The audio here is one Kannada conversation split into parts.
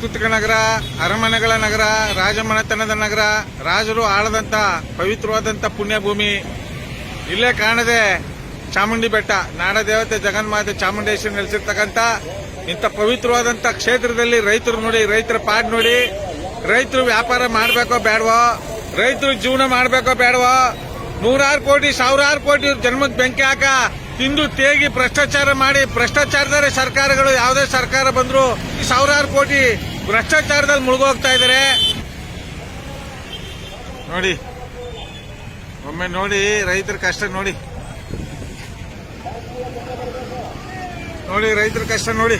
ಸಾಂಸ್ಕೃತಿಕ ನಗರ, ಅರಮನೆಗಳ ನಗರ, ರಾಜಮನೆತನದ ನಗರ, ರಾಜರು ಆಳದಂತ, ಪವಿತ್ರವಾದಂತ ಪುಣ್ಯಭೂಮಿ. ಇಲ್ಲೇ ಕಾಣದೆ ಚಾಮುಂಡಿ ಬೆಟ್ಟ, ನಾಡದೇವತೆ ಜಗನ್ಮಾತೆ ಚಾಮುಂಡೇಶ್ವರಿ ನೆಲೆಸಿರ್ತಕ್ಕಂಥ ಇಂಥ ಪವಿತ್ರವಾದಂತ ಕ್ಷೇತ್ರದಲ್ಲಿ ರೈತರು ನೋಡಿ, ರೈತರ ಪಾಡ್ ನೋಡಿ, ರೈತರು ವ್ಯಾಪಾರ ಮಾಡಬೇಕೋ ಬೇಡವೋ ರೈತರು ಜೀವನ ಮಾಡಬೇಕೋ ಬೇಡವೋ ನೂರಾರು ಕೋಟಿ, ಸಾವಿರಾರು ಕೋಟಿ ಜನ್ಮದ ಬೆಂಕಿ ಹಾಕ, ತಿಂದು ತೇಗಿ ಭ್ರಷ್ಟಾಚಾರ ಮಾಡಿ ಭ್ರಷ್ಟಾಚಾರದಲ್ಲಿ ಸರ್ಕಾರಗಳು, ಯಾವುದೇ ಸರ್ಕಾರ ಬಂದ್ರು ಸಾವಿರಾರು ಕೋಟಿ ಭ್ರಷ್ಟಾಚಾರದಲ್ಲಿ ಮುಳುಗೋಗ್ತಾ ಇದ್ದಾರೆ. ನೋಡಿ, ಒಮ್ಮೆ ನೋಡಿ, ರೈತರ ಕಷ್ಟ ನೋಡಿ. ನೋಡಿ, ರೈತರ ಕಷ್ಟ ನೋಡಿ.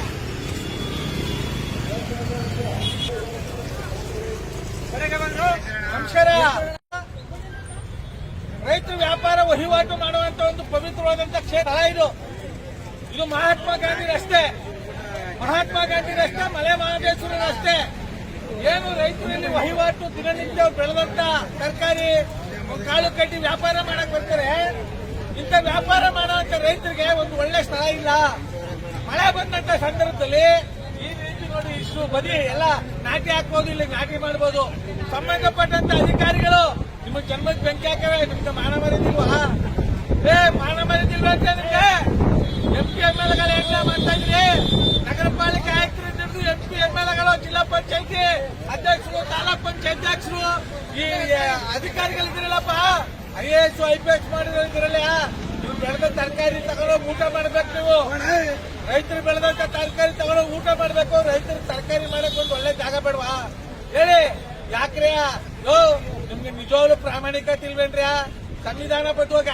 ರೈತರು ವ್ಯಾಪಾರ ವಹಿವಾಟು ಮಾಡುವಂತ ಒಂದು ಪವಿತ್ರವಾದಂತ ಕ್ಷೇತ್ರ ಇದು. ಇದು ಮಹಾತ್ಮ ಗಾಂಧಿ ರಸ್ತೆ. ಮಹಾತ್ಮ ಗಾಂಧಿ ರಸ್ತೆ, ಮಲೆ ಮಹದೇಶ್ವರ ರಸ್ತೆ. ಏನು ರೈತರಲ್ಲಿ ವಹಿವಾಟು, ದಿನನಿತ್ಯ ಬೆಳೆದಂತ ತರಕಾರಿ, ಕಾಳು ಕಟ್ಟಿ ವ್ಯಾಪಾರ ಮಾಡಕ್ ಬರ್ತಾರೆ. ಇಂಥ ವ್ಯಾಪಾರ ಮಾಡುವಂತ ರೈತರಿಗೆ ಒಂದು ಒಳ್ಳೆ ಸ್ಥಳ ಇಲ್ಲ. ಮಳೆ ಬಂದಂತ ಸಂದರ್ಭದಲ್ಲಿ ಈ ರೀತಿ ನೋಡಿ ಇಷ್ಟು ಬದಿ ಎಲ್ಲ ನಾಟಿ ಹಾಕ್ಬೋದು, ಇಲ್ಲಿ ನಾಟಿ ಮಾಡ್ಬೋದು. ಸಂಬಂಧಪಟ್ಟಂತ ಅಧಿಕಾರಿಗಳು ನಿಮ್ಮ ಜನ್ಮದ ಬೆಂಕಿ ಹಾಕವೆ, ನಿಮ್ಗೆ ಮಾನ ಮರಿದಿಲ್ವಾ ಏ, ಮಾನ ಮರಿದಿಲ್ವಾ ಅಂತ ನಿಮ್ಗೆ ಎಂ ಪಿ ಎಂ ಎಲ್ ಮಾಡ್ತಾ ಇದ್ರಿ. ಪಾಲಿಕೆ ಆಯುಕ್ತರಿಂದ ಹಿಡಿದು ಎಂ ಪಿ ಎಗಳು ಜಿಲ್ಲಾ ಪಂಚಾಯತಿ ಅಧ್ಯಕ್ಷರು, ತಾಲೂಕ್ ಪಂಚಾಯತ್ ಅಧ್ಯಕ್ಷರು. ಈ ಅಧಿಕಾರಿಗಳಿದ್ರಲ್ಲಪ್ಪ I A S, I P S ಮಾಡಿದ್ರಲ್ಲ ನೀವು ಬೆಳೆದ ತರಕಾರಿ ತಗೊಂಡು ಊಟ ಮಾಡ್ಬೇಕು ನೀವು. ರೈತರು ಬೆಳೆದಂತ ತರಕಾರಿ ತಗೊಂಡು ಊಟ ಮಾಡ್ಬೇಕು. ರೈತರು ತರಕಾರಿ ಮಾಡಕ್ ಒಂದು ಒಳ್ಳೆ ಜಾಗ ಬೇಡವಾ? ಹೇಳಿ ಯಾಕ್ರಿ ಯೋ, ನಿಮ್ಗೆ ನಿಜವಾಗ್ಲು ಪ್ರಾಮಾಣಿಕತೆ ಇಲ್ವೇನ್ರಿ ಸಂವಿಧಾನ ಬದ್ಧವಾಗಿ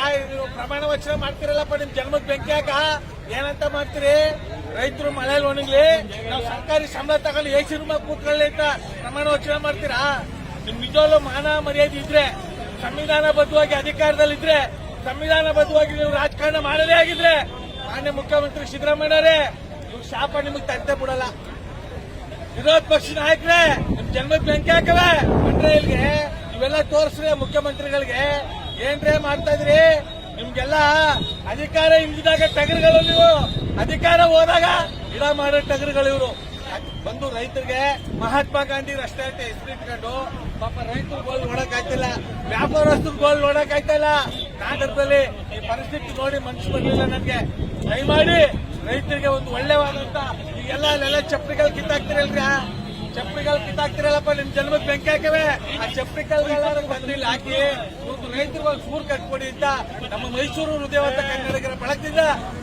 ಪ್ರಮಾಣ ವಚನ ಮಾಡ್ತಿರಲ್ಲಪ್ಪ, ನಿಮ್ ಜನ್ಮದ ಬೆಂಕಿ ಹಾಕ ಏನಂತ ಮಾಡ್ತೀರಿ? ರೈತರು ಮಳೆಯಲ್ಲಿ ಒಣಗ್ಲಿ ನಾವು ಸರ್ಕಾರಿ ಸಂಬಳ ತಗೊಂಡು ಎಸಿ ರೂಮ ಕೂತ್ಕೊಳ್ಳಿ ಅಂತ ಪ್ರಮಾಣ ವಚನ ಮಾಡ್ತೀರಾ? ನಿಮ್ ನಿಜವಲ್ಲೂ ಮಾನ ಮರ್ಯಾದೆ ಇದ್ರೆ, ಸಂವಿಧಾನ ಬದ್ಧವಾಗಿ ಅಧಿಕಾರದಲ್ಲಿದ್ರೆ, ಸಂವಿಧಾನ ಬದ್ಧವಾಗಿ ನೀವು ರಾಜಕಾರಣ ಮಾಡದೇ ಆಗಿದ್ರೆ, ಮಾನ್ಯ ಮುಖ್ಯಮಂತ್ರಿ ಸಿದ್ದರಾಮಯ್ಯವರೇ ನೀವು ಶಾಪ ನಿಮಗೆ ತಂತೆ ಬಿಡಲ್ಲ. ವಿರೋಧ ಪಕ್ಷ ನಾಯಕರೇ, ನಿಮ್ ಜನ್ಮದ ಬೆಂಕಿ ಹಾಕವೆ ಇಲ್ಲಿಗೆ ಇವೆಲ್ಲ ತೋರಿಸ್ರೆ ಮುಖ್ಯಮಂತ್ರಿಗಳಿಗೆ ಏನ್ರೇ ಮಾಡ್ತಾ ಇದ್ರಿ? ನಿಮ್ಗೆಲ್ಲ ಅಧಿಕಾರ ಇಲ್ದಿದಾಗ ಟಗರುಗಳು ನೀವು. ಅಧಿಕಾರ ಹೋದಾಗ ಗಿಡ ಮಾಡೋ ಟಗರುಗಳು ಇವರು. ಬಂದು ರೈತರಿಗೆ ಮಹಾತ್ಮ ಗಾಂಧಿ ರಸ್ತೆ ಅಂತ ಹೆಸರು ಇಟ್ಕೊಂಡು ಪಾಪ ರೈತರು ಗೋಲ್ ನೋಡಕ್ ಆಯ್ತಿಲ್ಲ ವ್ಯಾಪಾರಸ್ಥರು ಗೋಲ್ ನೋಡಕ್ ಆಯ್ತಿಲ್ಲ ನಾಗರದಲ್ಲಿ ಈ ಪರಿಸ್ಥಿತಿ ನೋಡಿ ಮನ್ಸು ಬರ್ಲಿಲ್ಲ ನನಗೆ. ದಯಮಾಡಿ ರೈತರಿಗೆ ಒಂದು ಒಳ್ಳೆವಾದಂತ ಈಗೆಲ್ಲ ಅಲ್ಲೆಲ್ಲ ಚಪ್ಪಲಿಗಳು ಕಿತ್ತಾಕ್ತಿರಲ್ರಿ? ಚಪ್ಪಲಿಗಳು ಕಿತ್ತಾಕ್ತಿರಲ್ಲಪ್ಪ, ನಿಮ್ ಜನ್ಮದ ಬೆಂಕಿ ಹಾಕವೆ. ಆ ಚಪ್ಪಲಿಗಳು ಬಂದಿಲ್ಲ. ಹಾಕಿ ಒಂದು ನೈತಿಕವಾಗಿ ಸ್ಫೂರ್ತಿ ಕಟ್ಕೊಡಿ ಅಂತ ನಮ್ಮ ಮೈಸೂರು ಹೃದಯವಂತ ಕನ್ನಡಿಗರ ಬಳಕದಿಂದ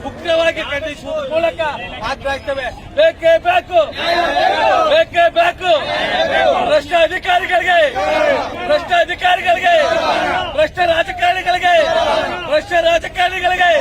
ಉಗ್ರವಾಗಿ ಖಂಡಿಸುವ ಮೂಲಕ ಆಗ್ತವೆ. ಬೇಕೇ ಬೇಕು ಬೇಕೇ ಬೇಕು. ಭ್ರಷ್ಟ ಅಧಿಕಾರಿಗಳಿಗೆ ಭ್ರಷ್ಟ ಅಧಿಕಾರಿಗಳಿಗೆ, ಭ್ರಷ್ಟ ರಾಜಕಾರಣಿಗಳಿಗೆ ಭ್ರಷ್ಟ ರಾಜಕಾರಣಿಗಳಿಗೆ.